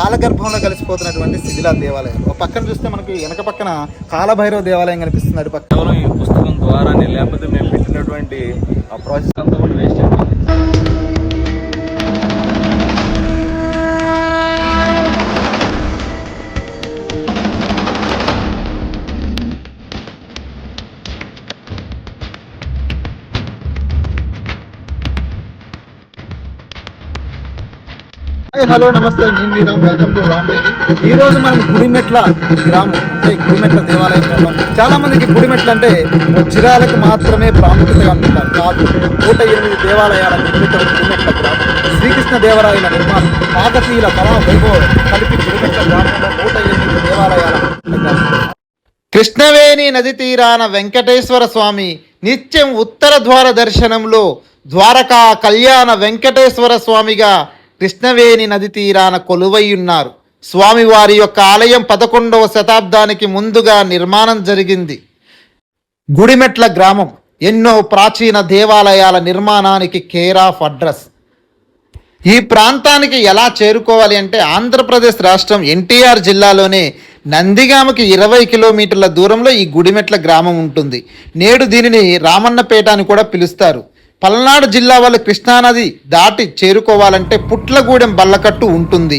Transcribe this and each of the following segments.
కాలగర్భంలో కలిసిపోతున్నటువంటి శిథిల దేవాలయం. ఒక పక్కన చూస్తే మనకి వెనక పక్కన కాలభైరవ దేవాలయం కనిపిస్తుంది అటు పక్కన కేవలం ఈ పుస్తకం ద్వారానే లేకపోతే మేము పెట్టినటువంటి ఆ ప్రాసెస్ అంతా కూడా వేస్ట్ అయిపోయింది. హలో నమస్తే నేను మీ వెల్కమ్ టు రామ్ ఈ రోజు మనం గుడిమెట్ల గ్రామం అంటే గుడిమెట్ల దేవాలయం గ్రామం చాలా మందికి గుడిమెట్ల అంటే చిరాలకు మాత్రమే ప్రాముఖ్యత కనుకుంటారు కాదు నూట ఎనిమిది దేవాలయాల నిర్మితం గుడిమెట్ల గ్రామం. శ్రీకృష్ణ దేవరాయల నిర్మాణం కాకతీయుల కళా వైభవం కలిపి గుడిమెట్ల గ్రామంలో నూట ఎనిమిది దేవాలయాల కృష్ణవేణి నది తీరాన వెంకటేశ్వర స్వామి నిత్యం ఉత్తర ద్వార దర్శనంలో ద్వారకా కళ్యాణ వెంకటేశ్వర స్వామిగా కృష్ణవేణి నది తీరాన కొలువైయున్నారు స్వామివారి యొక్క ఆలయం పదకొండవ శతాబ్దానికి ముందుగా నిర్మాణం జరిగింది. గుడిమెట్ల గ్రామం ఎన్నో ప్రాచీన దేవాలయాల నిర్మాణానికి కేర్ ఆఫ్ అడ్రస్. ఈ ప్రాంతానికి ఎలా చేరుకోవాలి అంటే ఆంధ్రప్రదేశ్ రాష్ట్రం ఎన్టీఆర్ జిల్లాలోనే నందిగామకి ఇరవై కిలోమీటర్ల దూరంలో ఈ గుడిమెట్ల గ్రామం ఉంటుంది. నేడు దీనిని రామన్నపేట అని కూడా పిలుస్తారు. పల్నాడు జిల్లా వాళ్ళు కృష్ణానది దాటి చేరుకోవాలంటే పుట్లగూడెం బల్లకట్టు ఉంటుంది.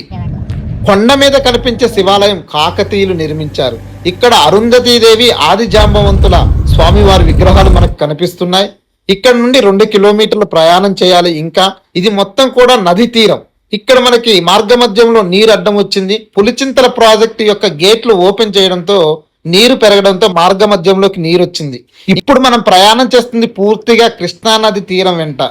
కొండ మీద కనిపించే శివాలయం కాకతీయులు నిర్మించారు. ఇక్కడ అరుంధతీదేవి ఆది జాంబవంతుల స్వామివారి విగ్రహాలు మనకు కనిపిస్తున్నాయి. ఇక్కడ నుండి రెండు కిలోమీటర్లు ప్రయాణం చేయాలి ఇంకా. ఇది మొత్తం కూడా నది తీరం. ఇక్కడ మనకి మార్గ మధ్యంలో నీరు అడ్డం వచ్చింది. పులిచింతల ప్రాజెక్టు యొక్క గేట్లు ఓపెన్ చేయడంతో నీరు పెరగడంతో మార్గ మధ్యంలోకి నీరు వచ్చింది ఇప్పుడు మనం ప్రయాణం చేస్తుంది పూర్తిగా కృష్ణానది తీరం వెంట.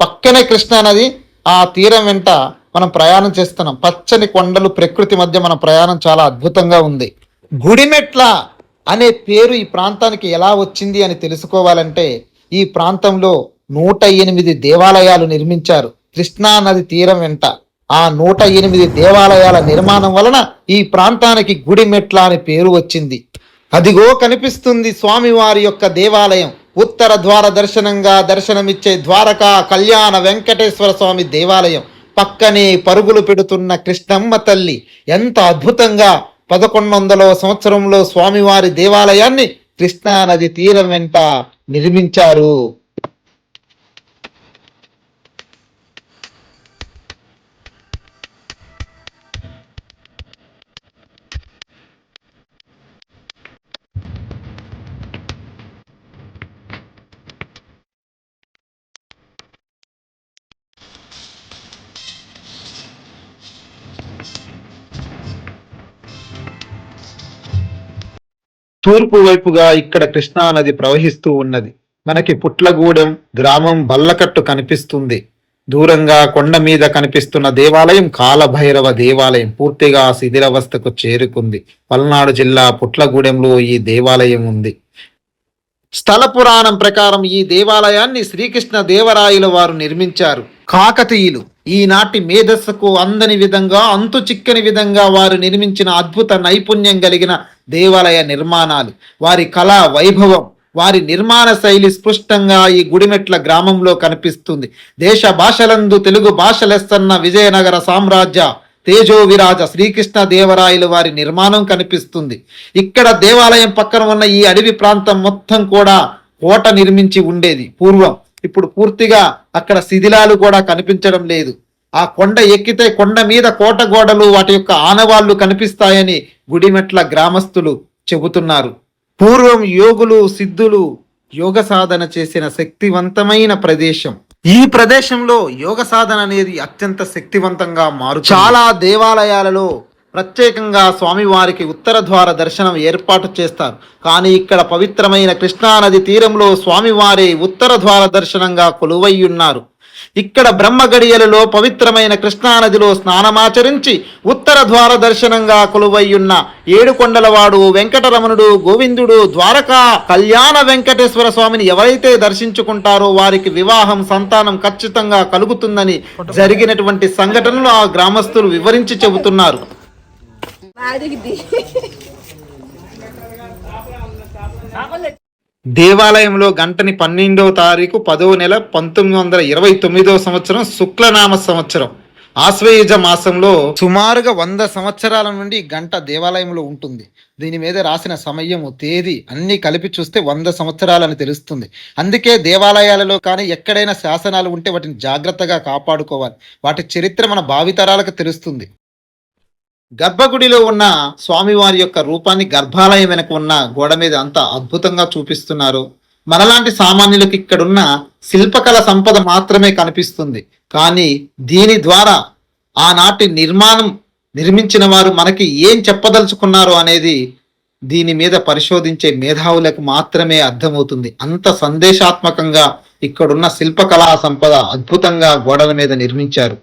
పక్కనే కృష్ణానది ఆ తీరం వెంట మనం ప్రయాణం చేస్తున్నాం. పచ్చని కొండలు ప్రకృతి మధ్య మన ప్రయాణం చాలా అద్భుతంగా ఉంది. గుడిమెట్ల అనే పేరు ఈ ప్రాంతానికి ఎలా వచ్చింది అని తెలుసుకోవాలంటే ఈ ప్రాంతంలో నూట ఎనిమిది దేవాలయాలు నిర్మించారు కృష్ణానది తీరం వెంట. ఆ నూట ఎనిమిది దేవాలయాల నిర్మాణం వలన ఈ ప్రాంతానికి గుడిమెట్ల అని పేరు వచ్చింది. అదిగో కనిపిస్తుంది స్వామివారి యొక్క దేవాలయం. ఉత్తర ద్వార దర్శనంగా దర్శనమిచ్చే ద్వారకా కళ్యాణ వెంకటేశ్వర స్వామి దేవాలయం. పక్కనే పరుగులు పెడుతున్న కృష్ణమ్మ తల్లి. ఎంత అద్భుతంగా! పదకొండు వందల సంవత్సరంలో స్వామివారి దేవాలయాన్ని కృష్ణా నది తీరం వెంట నిర్మించారు. తూర్పు వైపుగా ఇక్కడ కృష్ణా నది ప్రవహిస్తూ ఉన్నది. మనకి పుట్లగూడెం గ్రామం బల్లకట్టు కనిపిస్తుంది. దూరంగా కొండ మీద కనిపిస్తున్న దేవాలయం కాలభైరవ దేవాలయం పూర్తిగా శిథిలావస్థకు చేరుకుంది. పల్నాడు జిల్లా పుట్లగూడెంలో ఈ దేవాలయం ఉంది. స్థల పురాణం ప్రకారం ఈ దేవాలయాన్ని శ్రీకృష్ణ దేవరాయల వారు నిర్మించారు. కాకతీయులు ఈనాటి మేధస్సుకు అందని విధంగా అంతు చిక్కని విధంగా వారు నిర్మించిన అద్భుత నైపుణ్యం కలిగిన దేవాలయ నిర్మాణాలు వారి కళా వైభవం వారి నిర్మాణ శైలి స్పష్టంగా ఈ గుడిమెట్ల గ్రామంలో కనిపిస్తుంది. దేశ భాషలందు తెలుగు భాషలెస్తన్న విజయనగర సామ్రాజ్య తేజో విరాజ శ్రీకృష్ణ దేవరాయలు వారి నిర్మాణం కనిపిస్తుంది. ఇక్కడ దేవాలయం పక్కన ఉన్న ఈ అడవి ప్రాంతం మొత్తం కూడా కోట నిర్మించి ఉండేది. పూర్వం ఇప్పుడు పూర్తిగా అక్కడ శిథిలాలు కూడా కనిపించడం లేదు. ఆ కొండ ఎక్కితే కొండ మీద కోట గోడలు వాటి యొక్క ఆనవాళ్ళు కనిపిస్తాయని గుడిమెట్ల గ్రామస్తులు చెబుతున్నారు. పూర్వం యోగులు సిద్ధులు యోగ సాధన చేసిన శక్తివంతమైన ప్రదేశం. ఈ ప్రదేశంలో యోగ సాధన అనేది అత్యంత శక్తివంతంగా మారు చాలా దేవాలయాలలో ప్రత్యేకంగా స్వామివారికి ఉత్తర ద్వార దర్శనం ఏర్పాటు చేస్తారు. కానీ ఇక్కడ పవిత్రమైన కృష్ణానది తీరంలో స్వామివారి ఉత్తర ద్వార దర్శనంగా కొలువై ఉన్నారు. ఇక్కడ బ్రహ్మ గడియలలో పవిత్రమైన కృష్ణానదిలో స్నానమాచరించి ఉత్తర ద్వార దర్శనంగా కొలువయ్యున్న ఏడుకొండలవాడు వెంకటరమణుడు గోవిందుడు ద్వారకా కళ్యాణ వెంకటేశ్వర స్వామిని ఎవరైతే దర్శించుకుంటారో వారికి వివాహం సంతానం ఖచ్చితంగా కలుగుతుందని జరిగినటువంటి సంఘటనలు ఆ గ్రామస్తులు వివరించి చెబుతున్నారు. దేవాలయంలో గంటని పన్నెండవ తారీఖు పదవ నెల పంతొమ్మిది వందల ఇరవై తొమ్మిదవ సంవత్సరం శుక్లనామ సంవత్సరం. ఆశ్వయుజ మాసంలో సుమారుగా వంద సంవత్సరాల నుండి గంట దేవాలయంలో ఉంటుంది. దీని మీద రాసిన సమయము తేదీ అన్ని కలిపి చూస్తే వంద సంవత్సరాలని తెలుస్తుంది. అందుకే దేవాలయాలలో కానీ ఎక్కడైనా శాసనాలు ఉంటే వాటిని జాగ్రత్తగా కాపాడుకోవాలి. వాటి చరిత్ర మన భావితరాలకు తెలుస్తుంది. గర్భగుడిలో ఉన్న స్వామివారి యొక్క రూపాన్ని గర్భాలయం వెనక ఉన్న గోడ మీద అంత అద్భుతంగా చూపిస్తున్నారు. మనలాంటి సామాన్యులకు ఇక్కడున్న శిల్పకళ సంపద మాత్రమే కనిపిస్తుంది. కానీ దీని ద్వారా ఆనాటి నిర్మాణం నిర్మించిన వారు మనకి ఏం చెప్పదలుచుకున్నారు అనేది దీని మీద పరిశోధించే మేధావులకు మాత్రమే అర్థమవుతుంది. అంత సందేశాత్మకంగా ఇక్కడున్న శిల్పకళా సంపద అద్భుతంగా గోడల మీద నిర్మించారు.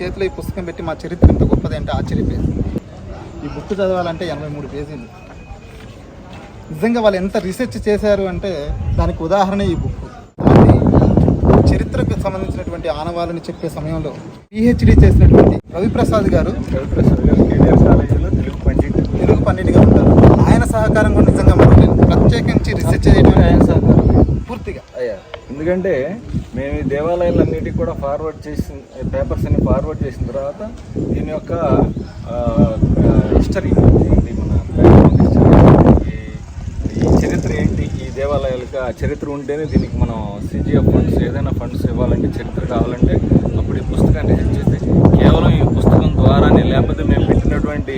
చేతిలో ఈ పుస్తకం పెట్టి మా చరిత్ర ఎంత గొప్పది అంటే ఆశ్చర్యపోయింది. ఈ బుక్ చదవాలంటే ఎనభై మూడు పేజీలు. నిజంగా వాళ్ళు ఎంత రీసెర్చ్ చేశారు అంటే దానికి ఉదాహరణ ఈ బుక్. చరిత్రకు సంబంధించినటువంటి ఆనవాళ్ళని చెప్పే సమయంలో పిహెచ్డి చేసినటువంటి రవిప్రసాద్ గారు రవిప్రసాద్ గారు తెలుగు పండిట్. తెలుగు పండిట్గా ఉంటారు. ఆయన సహకారం కూడా నిజంగా ప్రత్యేకించి రీసెర్చ్ చేయడం ఆయన సహకారం పూర్తిగా. అయ్యా ఎందుకంటే మేము ఈ దేవాలయాలన్నిటికీ కూడా ఫార్వర్డ్ చేసిన పేపర్స్ అన్ని ఫార్వర్డ్ చేసిన తర్వాత దీని యొక్క హిస్టరీ ఏంటి మన ఈ చరిత్ర ఏంటి ఈ దేవాలయాలకు ఆ చరిత్ర ఉంటేనే దీనికి మనం సిజిఎఫ్ ఫండ్స్ ఏదైనా ఫండ్స్ ఇవ్వాలంటే చరిత్ర కావాలంటే అప్పుడు ఈ పుస్తకాన్ని రిజిట్ చేస్తే కేవలం ఈ పుస్తకం ద్వారానే లేకపోతే మేము పెట్టినటువంటి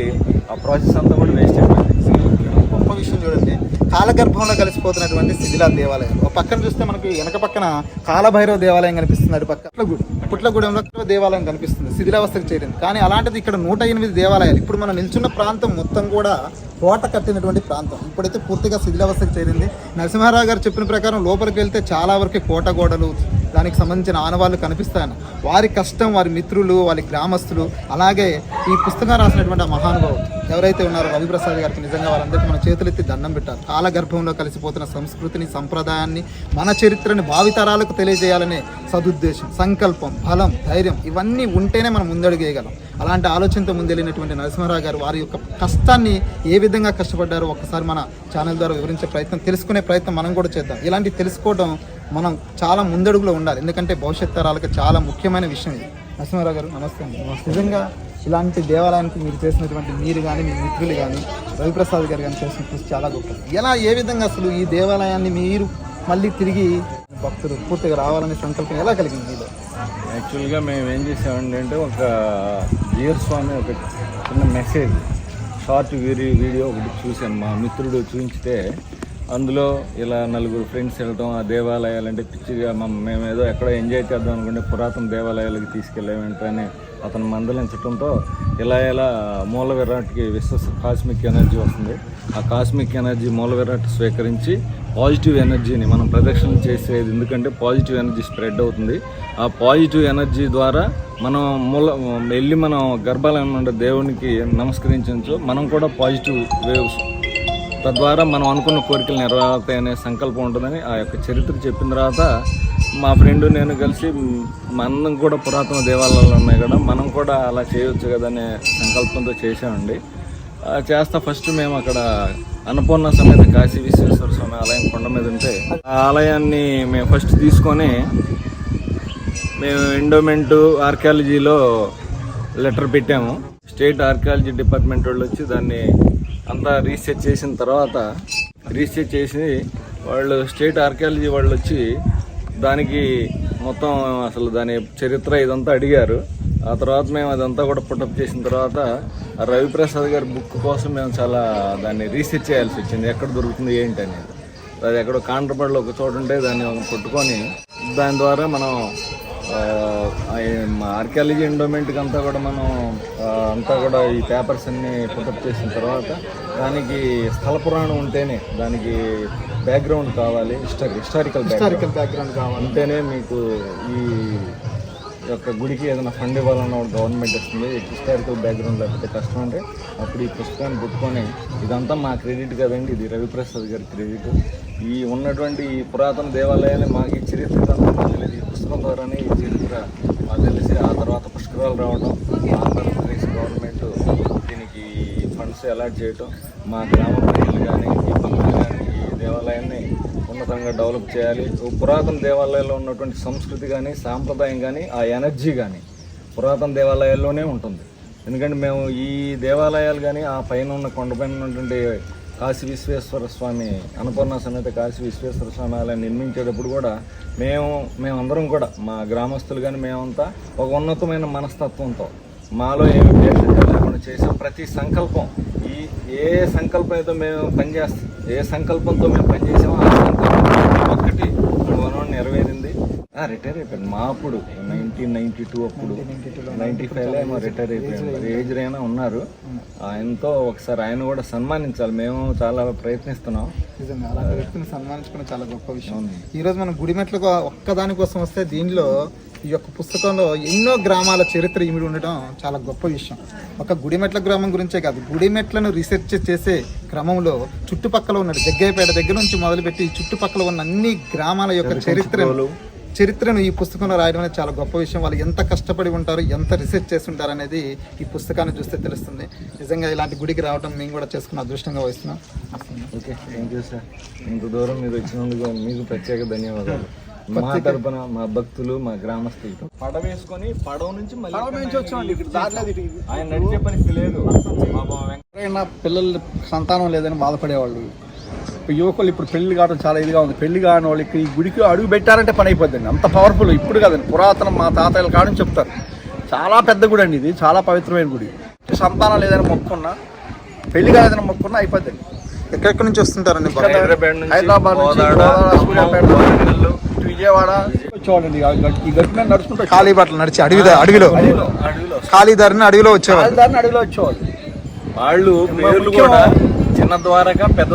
ఆ ప్రాసెస్ అంతా కూడా వేస్ట్ అయిపోయింది. గొప్ప విషయం చూడండి. కాలగర్భంలో కలిసిపోతున్నటువంటి శిథిలా దేవాలయం. ఒక పక్కన చూస్తే మనకి వెనక పక్కన కాలభైరవ దేవాలయం కనిపిస్తుంది అటు పక్క పుట్లగూడెం పుట్లగూడెంలో దేవాలయం కనిపిస్తుంది శిథిలావస్థకు చేరింది. కానీ అలాంటిది ఇక్కడ నూట ఎనిమిది దేవాలయాలు. ఇప్పుడు మనం నిల్చున్న ప్రాంతం మొత్తం కూడా కోట కట్టినటువంటి ప్రాంతం. ఇప్పుడైతే పూర్తిగా శిథిలావస్థకు చేరింది. నరసింహారావు గారు చెప్పిన ప్రకారం లోపలికి వెళ్తే చాలా వరకు కోట గోడలు దానికి సంబంధించిన ఆనవాళ్ళు కనిపిస్తాయని వారి కష్టం వారి మిత్రులు వారి గ్రామస్తులు అలాగే ఈ పుస్తకం రాసినటువంటి ఆ మహానుభావులు ఎవరైతే ఉన్నారో రవిప్రసాద్ గారికి నిజంగా వాళ్ళందరికీ మన చేతులెత్తి దండం పెట్టారు. కాలగర్భంలో కలిసిపోతున్న సంస్కృతిని సంప్రదాయాన్ని మన చరిత్రని భావితరాలకు తెలియజేయాలనే సదుద్దేశం సంకల్పం బలం ధైర్యం ఇవన్నీ ఉంటేనే మనం ముందడుగేయగలం అలాంటి ఆలోచనతో ముందెళ్ళినటువంటి నరసింహారావు గారు వారి యొక్క కష్టాన్ని ఏ విధంగా కష్టపడ్డారో ఒక్కసారి మన ఛానల్ ద్వారా వివరించే ప్రయత్నం తెలుసుకునే ప్రయత్నం మనం కూడా చేద్దాం. ఇలాంటి తెలుసుకోవడం మనం చాలా ముందడుగులో ఉండాలి. ఎందుకంటే భవిష్యత్ తరాలకు చాలా ముఖ్యమైన విషయం ఇది. నరసింహారావు గారు నమస్తే నిజంగా ఇలాంటి దేవాలయానికి మీరు చేసినటువంటి మీరు కానీ మీ మిత్రులు కానీ రవిప్రసాద్ గారు కానీ చేసిన కృషి చాలా గొప్పది. ఎలా ఏ విధంగా అసలు ఈ దేవాలయాన్ని మీరు మళ్ళీ తిరిగి భక్తులు పూర్తిగా రావాలనే సంకల్పం ఎలా కలిగింది మీలో? యాక్చువల్గా మేము ఏం చేసామంటే అంటే ఒక జియర్ స్వామి ఒక చిన్న మెసేజ్ షార్ట్ వీడియో వీడియో ఒకటి చూసాను మా మిత్రుడు చూపించితే అందులో ఇలా నలుగురు ఫ్రెండ్స్ వెళ్ళటం ఆ దేవాలయాలు అంటే పిచ్చిగా మా మేము ఏదో ఎక్కడో ఎంజాయ్ చేద్దాం అనుకుంటే పురాతన దేవాలయాలకు తీసుకెళ్ళే అతను మందలించడంతో ఇలా ఇలా మూల విరాట్కి విశ్వ కాస్మిక్ ఎనర్జీ వస్తుంది. ఆ కాస్మిక్ ఎనర్జీ మూల విరాట్ స్వీకరించి పాజిటివ్ ఎనర్జీని మనం ప్రదక్షిణ చేసేది ఎందుకంటే పాజిటివ్ ఎనర్జీ స్ప్రెడ్ అవుతుంది. పాజిటివ్ ఎనర్జీ ద్వారా మనం మూల వెళ్ళి మనం గర్భాలయం ఉండే దేవునికి నమస్కరించవచ్చు. మనం కూడా పాజిటివ్ వేవ్స్ తద్వారా మనం అనుకున్న కోరికలు నెరవేరుతాయనే సంకల్పం ఉంటుందని ఆ యొక్క చరిత్ర చెప్పిన తర్వాత మా ఫ్రెండ్ నేను కలిసి మనం కూడా పురాతన దేవాలయాలు ఉన్నాయి కదా మనం కూడా అలా చేయొచ్చు కదా అనే సంకల్పంతో చేసామండి చేస్తా ఫస్ట్ మేము అక్కడ అన్నపూర్ణ సమేత కాశీ విశ్వేశ్వర స్వామి ఆలయం కొండ మీద ఉంటే ఆ ఆలయాన్ని మేము ఫస్ట్ తీసుకొని మేము ఎండోమెంటు ఆర్కియాలజీలో లెటర్ పెట్టాము. స్టేట్ ఆర్కియాలజీ డిపార్ట్మెంట్ వాళ్ళు వచ్చి దాన్ని అంతా రీసెర్చ్ చేసిన తర్వాత రీసెర్చ్ చేసి వాళ్ళు స్టేట్ ఆర్కియాలజీ వాళ్ళు వచ్చి దానికి మొత్తం అసలు దాని చరిత్ర ఇదంతా అడిగారు. ఆ తర్వాత మేము అదంతా కూడా పుట్టప్ చేసిన తర్వాత రవిప్రసాద్ గారి బుక్ కోసం మేము చాలా దాన్ని రీసెర్చ్ చేయాల్సి వచ్చింది. ఎక్కడ దొరుకుతుంది ఏంటి అనేది అది ఎక్కడో కాంట్రబడిలో ఒక చోటు ఉంటే దాన్ని పట్టుకొని దాని ద్వారా మనం ఆర్కియాలజీ ఎండోమెంట్కి అంతా కూడా మనం అంతా కూడా ఈ పేపర్స్ అన్ని పుటప్ చేసిన తర్వాత దానికి స్థల పురాణం ఉంటేనే దానికి బ్యాక్గ్రౌండ్ కావాలి హిస్టరీ హిస్టారికల్ హిస్టారికల్ బ్యాక్గ్రౌండ్ కావాలి. ఉంటేనే మీకు ఈ యొక్క గుడికి ఏదైనా ఫండ్ ఇవ్వాలన్న గవర్నమెంట్ ఇస్తుంది హిస్టారికల్ బ్యాక్గ్రౌండ్ లేకపోతే కష్టం అంటే అప్పుడు ఈ పుస్తకాన్ని పుట్టుకొని ఇదంతా మా క్రెడిట్ కదండి. ఇది రవిప్రసాద్ గారి క్రెడిట్ ఈ ఉన్నటువంటి ఈ పురాతన దేవాలయాలు మాకు ఈ చరిత్ర పథకం ద్వారానే ఈ చరిత్ర మాకు తెలిసి ఆ తర్వాత పుష్కరాలు రావడం ఆంధ్రప్రదేశ్ గవర్నమెంట్ దీనికి ఫండ్స్ అలాట్ చేయటం మా గ్రామ ప్రజలు కానీ ఈ భక్తులు కానీ ఈ దేవాలయాన్ని ఉన్నతంగా డెవలప్ చేయాలి. పురాతన దేవాలయాల్లో ఉన్నటువంటి సంస్కృతి కానీ సాంప్రదాయం కానీ ఆ ఎనర్జీ కానీ పురాతన దేవాలయాల్లోనే ఉంటుంది. ఎందుకంటే మేము ఈ దేవాలయాలు కానీ ఆ పైన ఉన్న కొండపైన ఉన్నటువంటి కాశీ విశ్వేశ్వర స్వామి అన్నపూర్ణ సమేత కాశీ విశ్వేశ్వర స్వామి ఆలయం నిర్మించేటప్పుడు కూడా మేము మేమందరం కూడా మా గ్రామస్తులు కానీ మేమంతా ఒక ఉన్నతమైన మనస్తత్వంతో మాలో ఏమి లేకుండా చేసే ప్రతి సంకల్పం ఈ ఏ సంకల్పం అయితే మేము పనిచేస్తాం ఏ సంకల్పంతో మేము పనిచేసామో ఆ సంకల్పం ఒక్కటి మనం నెరవేరింది రిటైర్ అయిపోయాను మా అప్పుడు నైన్టీన్ నైన్టీ టూ అప్పుడు నైన్టీ ఫైవ్లో ఏమో రిటైర్ అయిపోయాను ఏజ్ అయినా ఉన్నారు. ఆయనతో ఒకసారి ఆయన కూడా సన్మానించాలి. మేము చాలా ప్రయత్నిస్తున్నాం. అలాంటి వ్యక్తిని చాలా గొప్ప విషయం. ఈ రోజు మనం గుడిమెట్లకు ఒక్కదాని కోసం వస్తే దీనిలో ఈ యొక్క పుస్తకంలో ఎన్నో గ్రామాల చరిత్ర ఇమిడి ఉండడం చాలా గొప్ప విషయం. ఒక గుడిమెట్ల గ్రామం గురించే కాదు గుడిమెట్లను రీసెర్చ్ చేసే క్రమంలో చుట్టుపక్కల ఉన్న జగ్గయ్యపేట దగ్గర నుంచి మొదలుపెట్టి చుట్టుపక్కల ఉన్న అన్ని గ్రామాల యొక్క చరిత్రను చరిత్రను ఈ పుస్తకంలో రాయడం అనేది చాలా గొప్ప విషయం. వాళ్ళు ఎంత కష్టపడి ఉంటారు ఎంత రీసెర్చ్ చేస్తుంటారు అనేది ఈ పుస్తకాన్ని చూస్తే తెలుస్తుంది. నిజంగా ఇలాంటి గుడికి రావడం మేము కూడా చేసుకున్న అదృష్టంగా వస్తున్నాం. ఓకే థ్యాంక్ యూ సార్ ఇంత దూరం మీరు వచ్చినందుకు మీకు ప్రత్యేక ధన్యవాదాలు. మా తరపున మా భక్తులు మా గ్రామస్తులు. పడవ వేసుకొని పడవ నుంచి ఆయన నడిచే పరిస్థితి లేదు. పిల్లలు సంతానం లేదని బాధపడేవాళ్ళు యువకులు ఇప్పుడు పెళ్ళి కావడం చాలా ఇదిగా ఉంది. పెళ్ళి కాని వాళ్ళకి ఈ గుడికి అడుగు పెట్టారంటే పని అయిపోద్దండి. అంత పవర్ఫుల్ ఇప్పుడు కదండి. పురాతన మా తాతయ్యల కాడని చెప్తారు. చాలా పెద్ద గుడి అండి ఇది. చాలా పవిత్రమైన గుడి. సంతానం లేదని మొక్కున్నా పెళ్ళి కాలేదని మొక్కున్నా అయిపోద్దండి. ఎక్కడెక్కడి నుంచి వస్తుంటారండి? హైదరాబాద్ నుంచి విజయవాడ. వచ్చేవాళ్ళండి. ఈ గట్- ఈ గట్టి మీద నడుచుకుంటూ ఖాళీ బట్టలు నడిచి అడవి అడవిలో. ఖాళీ దారిని అడవిలో వచ్చేవాళ్ళు. రాజధాని అడవిలో వచ్చేవాళ్ళు. వాళ్ళు పేర్లు. కూడా చిన్న ద్వారక పెద్ద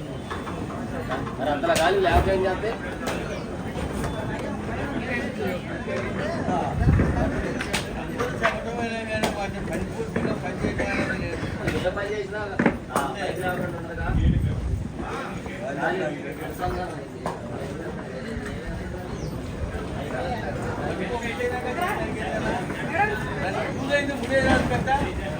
మరి అంతలా కానీ ల్యాబ్ ఏం చేస్తే పని చేసినా పూజ పూజ కదా